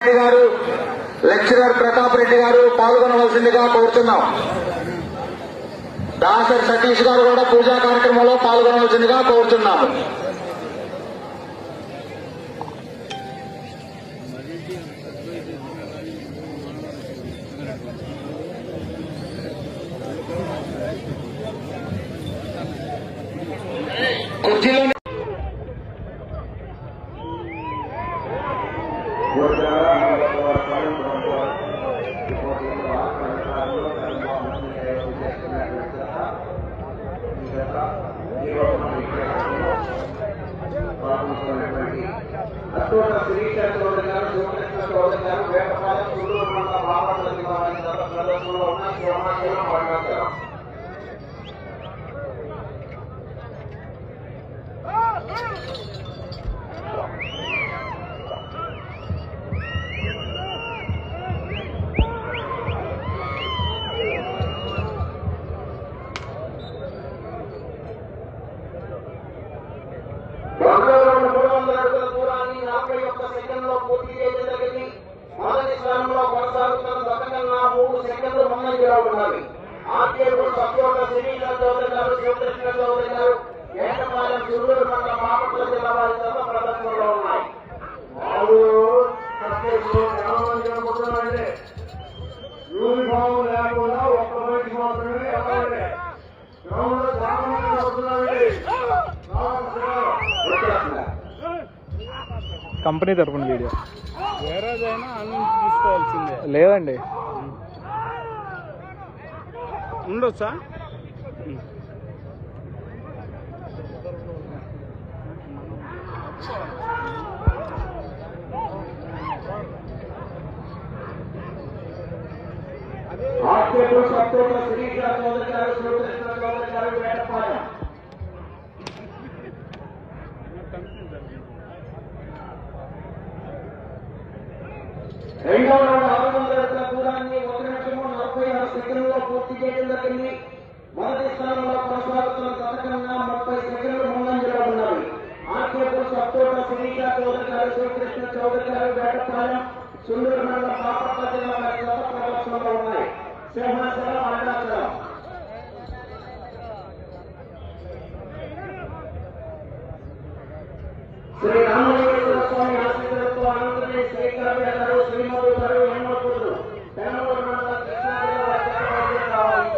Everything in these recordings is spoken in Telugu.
రెడ్డి గారు లెక్చరర్ ప్రతాప్ రెడ్డి గారు పాల్గొనవలసిందిగా కోరుతున్నాం. దాసర్ సతీష్ గారు కూడా పూజా కార్యక్రమంలో పాల్గొనవలసిందిగా కోరుతున్నాము. అత్తోట శిరీష చౌదరి గారు శివకృష్ణ చౌదరి గారు వేటపాలెం సుల్లూరు మండల బాపట్ల జిల్లా వారి గత ప్రదర్శనలో ఉన్న శివనాశనం పడినారు రెండు వేల మూడు వందల అడుగుల దూరాన్ని నలభై ఒక్క సెకండ్లో పూర్తి చేయడం జరిగింది మొదటి స్థానంలో కొనసాగుతున్న దక్కకన్నా మూడు సెకండ్లు ముందంజలో ఉన్నవి ఆర్కేపు సత్యోట శిరీష చౌదరి గారు ఏకపాలెం మండల బాపట్ల జిల్లా వారి ప్రదర్శనలో ఉన్నాయి. యూనిఫామ్ లేకుండా ఒక్క మనిషి మాత్రమే చాలా మంది వస్తున్నారండి కంపెనీ తరపున వీడియో. వేరేదైనా తీసుకోవాల్సిందే. లేదండి. ఉండొచ్చా? ఆర్కేపు సత్తోట శిరీష చౌదరి గారు శివకృష్ణ చౌదరి గారు వేటపాలెం రెండవ రౌండ్ ఆరు వందల అడుగుల దూరాన్ని ఒక నిమిషము నలభై ఆరు సెకండ్లో పూర్తి చేయడం జరిగింది మొదటి స్థానంలో కొనసాగుతున్న గతకన్నా ముప్పై సెకండ్లు ముందంజలో ఉన్నవి ఆర్కేపు సత్తోట శిరీష చౌదరి గారు శివకృష్ణ చౌదరి గారు వేటపాలెం సుల్లూరు మండలం బాపట్ల జిల్లా వారి గత ప్రదర్శనలో ఉన్నాయి సింహాచలం అరుణాచలం శ్రీ రామలింగేశ్వర స్వామి ఆశీర్వాదంతో ఆంధ్రప్రదేశ్ శ్రీకాళ గారు శ్రీమోదు గారు హేమపుత్రులు పెనమూరు మండల కృష్ణా జిల్లా వారి చక్రవర్తి కావాలి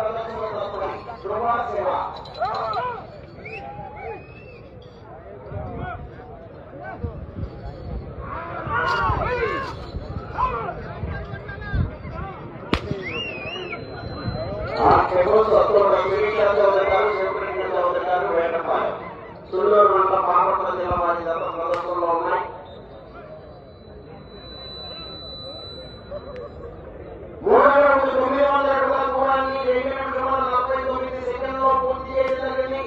ప్రదర్శనలో తప్పని. శుభా సేవ ఆ కెరోస్ అత్తోడ శిరీష చౌదరి గారు శివకృష్ణ చౌదరి సుల్లూరు మండల జిల్లా మాజీ గత ఉన్నాయి మూడవ రౌండ్ తొమ్మిది వందల అడుగుల దూరాన్ని రెండు నిమిషముల నలభై తొమ్మిది సెకండ్లో పూర్తి చేయడం జరిగింది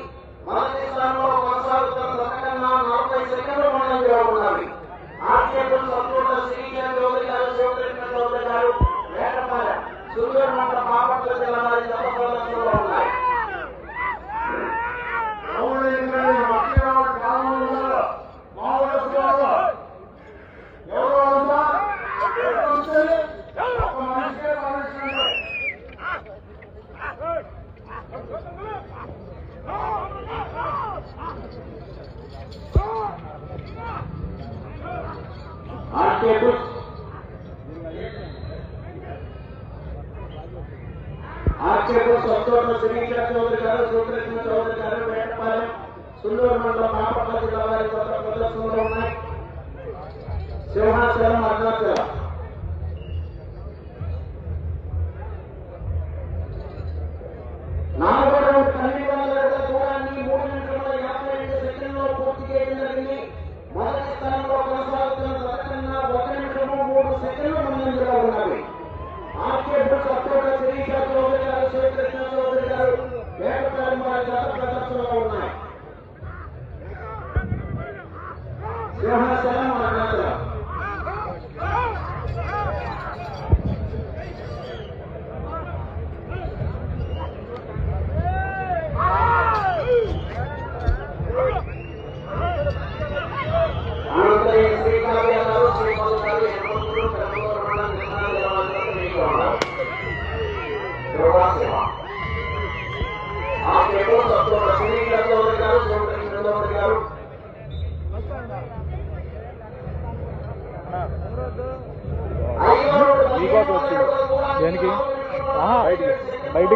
మొదటి స్థానంలో కొనసాగుతున్న దక్కకన్నా నలభై సెకండ్లు ముందంజలో ఉన్నవి ఆర్కేపుల్ సత్తోట శ్రీకర చౌదరి గారు శివకృష్ణ చౌదరి గారు వేటపాలెం సుల్లూరు మండల బాపట్ల జిల్లా వారి గత ప్రదర్శనలో ఉన్నాయి ఆర్కేపుల్ ఆర్కేపు సత్తోట శ్రీకర చౌదరి గారు శివకృష్ణ చౌదరి గారు వేటపాలెం సుల్లూరు మండలం బాపట్ల జిల్లా వారి కొత్త ప్రదర్శనలో ఉన్నాయి. సింహాచలం అరుణాచలం. నాలుగో రౌండ్ పన్నెండు వందల దూరాన్ని మూడు నిమిషముల యాభై రెండు సెకండ్లో పూర్తి చేయడం జరిగింది. మొదటి స్థానంలో కొనసాగుతున్న దక్కన్నా ఒక నిమిషము మూడు సెకండ్లు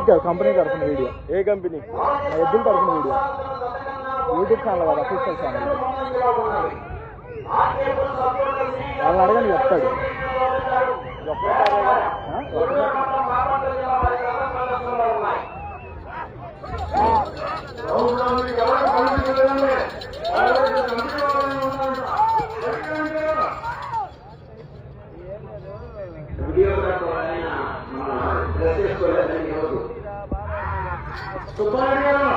కాదు కంపెనీ తరఫున వీడియో. ఏ కంపెనీ? ఎద్దుల తరఫున వీడియో. యూట్యూబ్ ఛానల్ కదా అఫీషియల్ ఛానల్. వాళ్ళని అడగని చెప్తాడు. ఆ? సుబ్బారెడ్డి గారు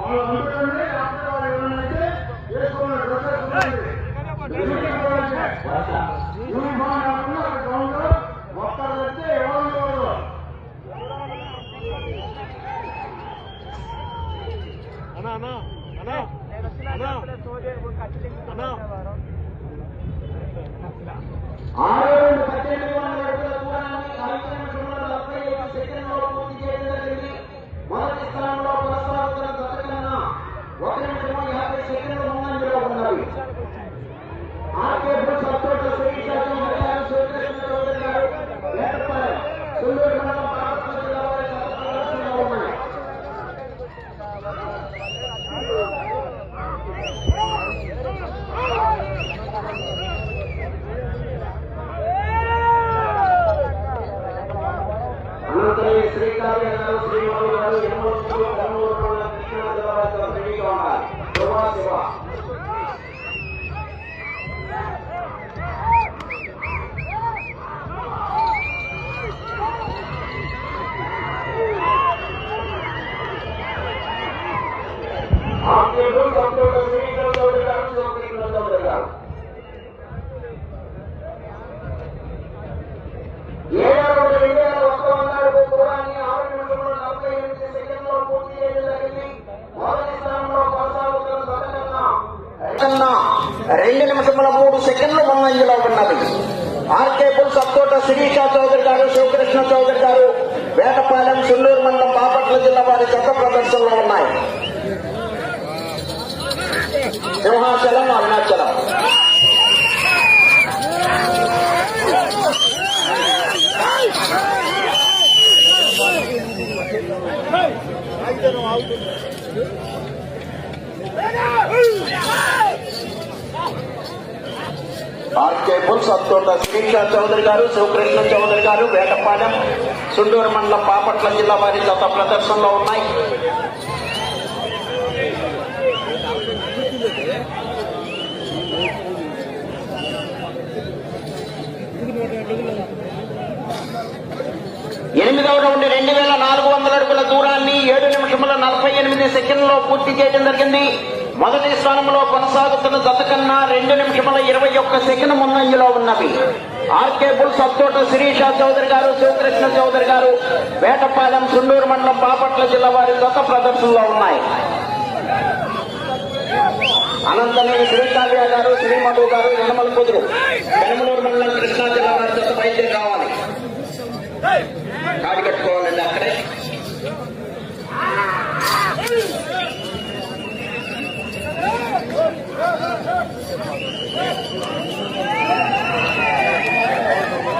వాళ్ళు అనుకుంటే అక్కడ వాళ్ళు ఏమన్నారంటే వేసుకున్న డ్రెస్ యూనిఫామ్ కాకుండా అక్కడ గ్రౌండ్ ఒక్కరు వస్తే ఎవరు ఎవరు అన్నా అన్నా అన్నా అన్నా అన్నా ఆరు రెండు పద్దెనిమిది వందల అడుగుల దూరాన్ని ఐదు నిమిషముల నలభై ఐదు సెకండ్లలో పూర్తి చేయడం జరిగింది మొదటి స్థానంలో కొనసాగుతున్న గత కన్నా ఒక నిమిషము యాభై సెకండ్లు ముందంజలో ఉన్నవి ఆర్కే బుల్స్ అత్తోట శ్రీ శాతం మలయాళం శివకృష్ణ చౌదరి గారు వేటపాలెం సుల్లూరు మండలం పాపట్ల జిల్లా వారి గత ప్రదర్శనలో ఉన్నాయి అనంతరం శ్రీకావ్య గారు శ్రీమతి గారు యమోత్సవం కర్నూలు మండలం కృష్ణా జిల్లా వారితో రెడీగా ఉన్నారు శివ శివ ఆర్కేడు సంతోష శ్రీకాంత్ చౌదరి గారు శివకృష్ణ చౌదరి గారు ఏడాది రెండు వేల ఒక్క వంద అడుగు దూరాన్ని ఆరు నిమిషముల నలభై ఎనిమిది సెకండ్లో పూర్తి చేయడం జరిగింది మొదటి స్థానంలో కొనసాగుతున్న గతకన్నా కన్నా రెండు నిమిషముల మూడు సెకండ్లు ముందంజలో ఉన్నది ఆర్కే బుల్స్ అత్తోట శిరీష చౌదరి గారు శివకృష్ణ చౌదరి గారు వేటపాలెం సుల్లూరు మండలం బాపట్ల జిల్లా వారి చెత్త ప్రదర్శనలో ఉన్నాయి. సింహాచలం అరుణాచలం. ఆర్కే బుల్స్ సత్తోట శిరీష చౌదరి గారు శివకృష్ణ చౌదరి గారు వేటపాలెం సుండూరు మండలం పాపట్ల జిల్లా వారి గత ప్రదర్శనలో ఉన్నాయి. ఎనిమిదవ రౌండ్ రెండు వేల నాలుగు వందల అడుగుల దూరాన్ని ఏడు నిమిషముల నలభై ఎనిమిది సెకండ్లో పూర్తి చేయడం జరిగింది. మొదటి స్థానంలో కొనసాగుతున్న జత కన్నా రెండు నిమిషముల ఇరవై ఒక్క సెకండ్ ముందంజలో ఉన్నవి. ఆర్కే బుల్ సత్తోట శిరీష చౌదరి గారు శివకృష్ణ చౌదరి గారు వేటపాలెం సుండూరు మండలం బాపట్ల జిల్లా వారి జత ప్రదర్శనలో ఉన్నాయి. అనంతనేని శ్రీకావ్య గారు శ్రీమధు గారు యనమల కుదురు పెనమలూరు మండలం కృష్ణా జిల్లా వారి జత బయలుదేరి రావాలి. కాడి కట్టుకోవాలండి అక్కడే.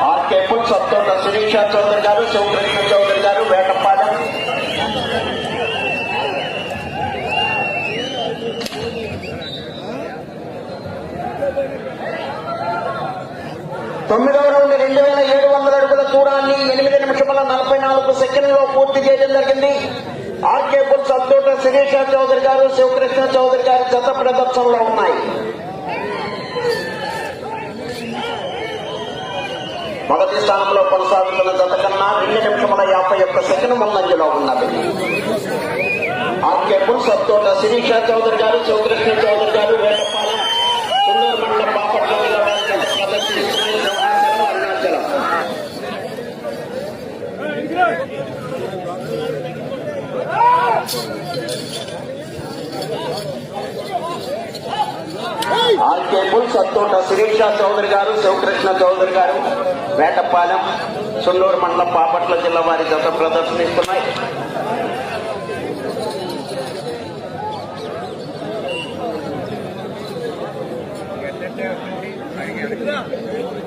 ఆర్కేపుల్ సత్తోట శిరీష చౌదరి గారు శివకృష్ణ చౌదరి గారు వేటపాలెం తొమ్మిదవ రౌండ్ రెండు వేల ఏడు వందల అడుగుల దూరాన్ని ఎనిమిది నిమిషముల నలభై నాలుగు సెకండ్లలో పూర్తి చేయడం జరిగింది. ఆర్కే బుల్ సత్తోట శిరీష చౌదరి గారు శివకృష్ణ చౌదరి గారి జత ప్రదర్శనలో ఉన్నాయి. మొదటి స్థానంలో కొనసాగుతున్న జత కన్నా రెండు నిమిషముల యాభై ఒక్క సెకండ్ ముందంజలో ఉన్నది. ఆర్కే బుల్ సత్తోట శిరీష చౌదరి గారు శివకృష్ణ చౌదరి గారు వేటపాలెం సుందూరు మండలం బాపట్ల జిల్లా వారి ప్రదర్శిస్తున్నారు సింహాచలం, అరుణాచలం ఆర్కే సత్తోట శిరీష చౌదరి గారు శివకృష్ణ చౌదరి గారు వేటపాలెం సున్నూరు మండలం పాపట్ల జిల్లా వారి జత ప్రదర్శనిస్తున్నాయి.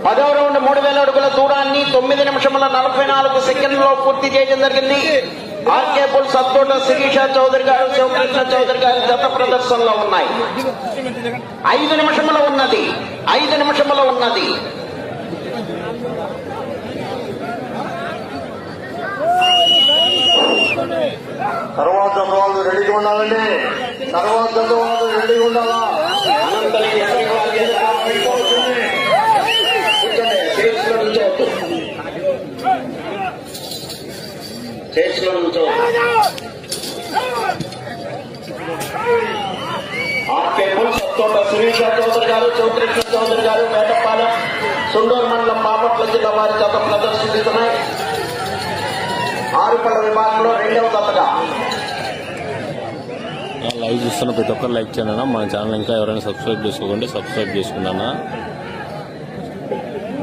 పదవ రౌండ్ మూడు వేల అడుగుల దూరాన్ని తొమ్మిది నిమిషముల నలభై నాలుగు సెకండ్లో పూర్తి చేయడం జరిగింది. ఆర్కే బుల్ సత్తోట శిరీష చౌదరి గారు శివకృష్ణ చౌదరి గారి జత ప్రదర్శనలో ఉన్నాయి. ఐదు నిమిషముల ఉన్నది. ఐదు నిమిషముల ఉన్నది. తర్వాత వాళ్ళు రెడీగా ఉండాలండి. తర్వాత వాళ్ళు రెడీగా ఉండాలా? సత్తోట సునీష చౌదరి గారు చౌకృష్ణ చౌదరి గారు వేటపాలెం సుండూరు మండలం బాపట్ల జిల్లా వారి జత ప్రదర్శిస్తున్నాయి ఆరుపల్ల విభాగంలో రెండవ జతగా. లైవ్ చూస్తున్న ప్రతి ఒక్కరు లైక్ చేయండి. మన ఛానల్ ఇంకా ఎవరైనా సబ్స్క్రైబ్ చేసుకోకండి సబ్స్క్రైబ్ చేసుకున్నానా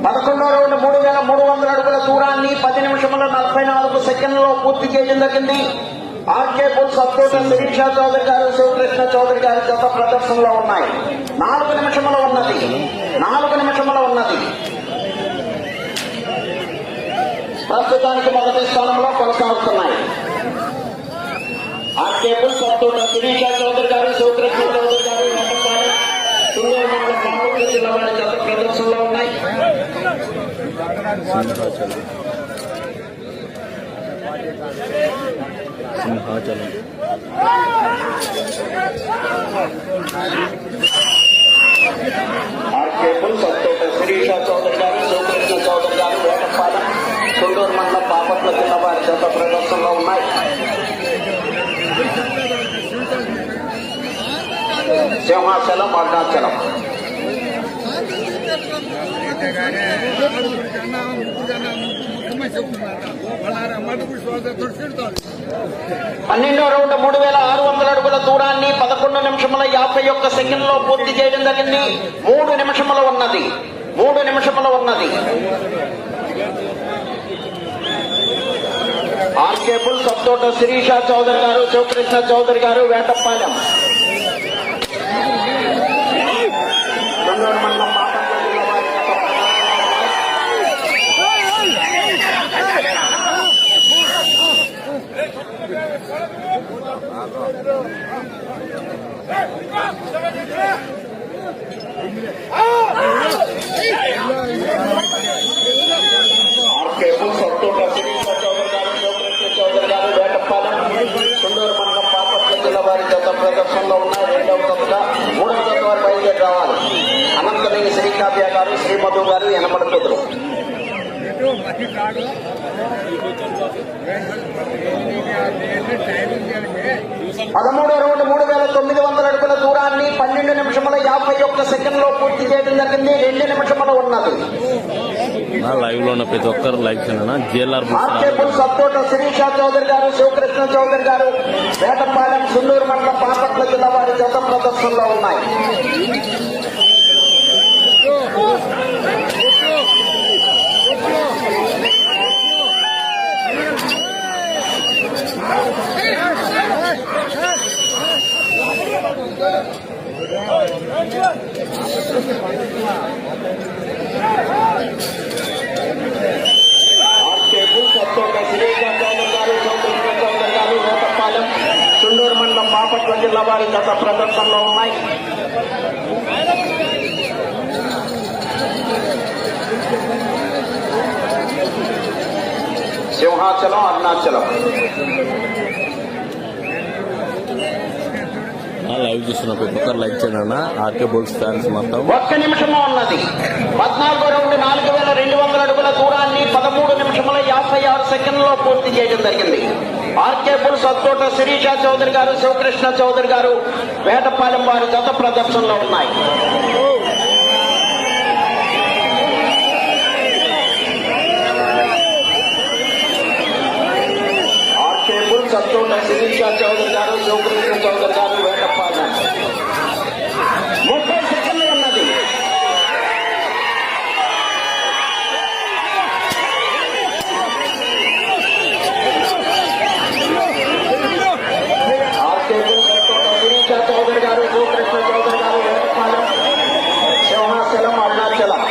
పదకొండో రౌండ్ మూడు వేల మూడు వందల అడుగుల దూరాన్ని పది నిమిషముల నలభై నాలుగు సెకండ్లలో పూర్తి చేయడం జరిగింది. ఆర్కే పుల్ సత్తోట శిరీష చౌదరి గారు శివకృష్ణ చౌదరి గారి జత ప్రదర్శనలో ఉన్నాయి. నాలుగు నిమిషముల ఉన్నది. నాలుగు నిమిషముల ఉన్నది. ప్రస్తుతానికి మొదటి స్థానంలో కొనసాగుతున్నాయి. ఆర్కే సత్తోట శిరీష చౌదరి గారు శివకృష్ణ చౌదరి గారు జిల్లా వారి ప్రదర్శనలో ఉన్నాయి. సింహాచలం ఆర్కేపుల్ సత్తోట శిరీష చౌదరి గారు శివకృష్ణ చౌదరి గారు వేటపాలెం తుండూరు మండలం బాపట్ల జిల్లా వారి జత ప్రదర్శనలో ఉన్నాయి సింహాచలం అరుణాచలం పన్నెండో రౌండ్ మూడు వేల ఆరు వందల అడుగుల దూరాన్ని పదకొండు నిమిషముల యాభై ఒక్క సెకండ్లో పూర్తి చేయడం జరిగింది. మూడు నిమిషముల ఉన్నది. మూడు నిమిషముల ఉన్నది. ఆర్కేబుల్ సబ్తోట శిరీష చౌదరి గారు శివకృష్ణ చౌదరి గారు వేటపాలెం తుంగూరు మండలం బాపట్ల జిల్లా వారి జత ఆర్కేపుల్ సత్తోట శిరీష చౌదరి గారు శివకృష్ణ చౌదరి గారు వేటపాలెం తుండూరు మండలం బాపట్ల జిల్లా వారి జత ప్రదర్శనలో ఉన్నాయి. రెండవ జతగా మూడవ జత వారు బయలుదేరి రావాలి అనంతనేని శ్రీకావ్య గారు శ్రీమధు గారు ఎనబడుతున్నారు పదమూడో రౌండ్ మూడు వేల తొమ్మిది వందల అడుగుల దూరాన్ని పన్నెండు నిమిషముల యాభై ఒక్క సెకండ్లో పూర్తి చేయడం జరిగింది. రెండు నిమిషములు ఉన్నది. నా లైవ్లో ఉన్న ప్రతి ఒక్కరు లైక్ చేయండి జిఎల్ఆర్ సత్తోట శిరీష చౌదరి గారు శివకృష్ణ చౌదరి గారు వేటపాలెం సున్నూరు మండలం బాపట్ల జిల్లా వారి జత ప్రదర్శనలో ఉన్నాయి. చౌదరి చౌదరి గారు వేటపాలెం సున్నూరు మండలం బాపట్ల జిల్లా వారి జత ప్రదర్శనలో ఉన్నాయి సింహాచలం అరుణాచలం. లైవ్ చూస్తున్న ప్రతి ఒక్కరు లైక్ చేయండి అన్న. ఆర్కే బోల్స్ ఫ్యాన్స్ మొత్తం ఒక్క నిమిషము ఉన్నది. పద్నాలుగో రౌండ్ నాలుగు వేల రెండు వందల అడుగుల దూరాన్ని పదమూడు ఆరు పూర్తి చేయడం జరిగింది. ఆర్కే బుల్ సత్తోట శిరీష చౌదరి గారు శివకృష్ణ చౌదరి గారు వేటపాలెం వారి జత ప్రదర్శనలో ఉన్నాయి ఆర్కే బుల్ సత్తోట శిరీష చౌదరి గారు శివకృష్ణ చౌదరి గారు వేటపాలెం ముప్పై సెకండ్లు ఉన్నది ఆర్కేపుల్ సత్తోట శిరీష చౌదరి గారు శివకృష్ణ చౌదరి గారు వేటపాలెం సింహాచలం అరుణాచలం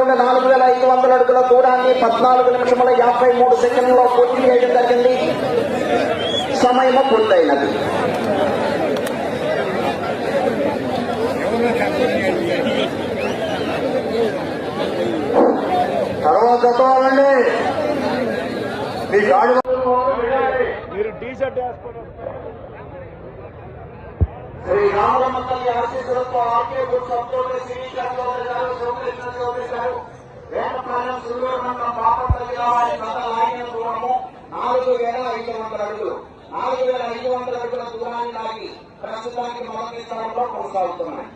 నుండి నాలుగు వేల ఐదు వందల అడుగుల దూరాన్ని పద్నాలుగు నిమిషముల యాభై మూడు సెకండ్లలో పూర్తి చేయడం జరిగింది సమయము పూర్తయినది చదవాలండి మీ గాడి మీరు టీ షర్ట్ శ్రీ రామరమ్మ తల్లి ఆశీస్సులతో ఆర్కే గుడ్ సంతోషి శ్రీకర్ చౌదరి గారు శివకృష్ణ చౌదరి గారు వేటపాలెం సుల్లూరు మండలం బాపట్ల జిల్లా వారి లాగిన దూరము నాలుగు వేల ఐదు వందల అడుగులు. నాలుగు వేల ఐదు వందల అడుగుల దూరాన్ని లాగి ప్రస్తుతానికి మొదటి స్థానంలో కొనసాగుతున్నాయి.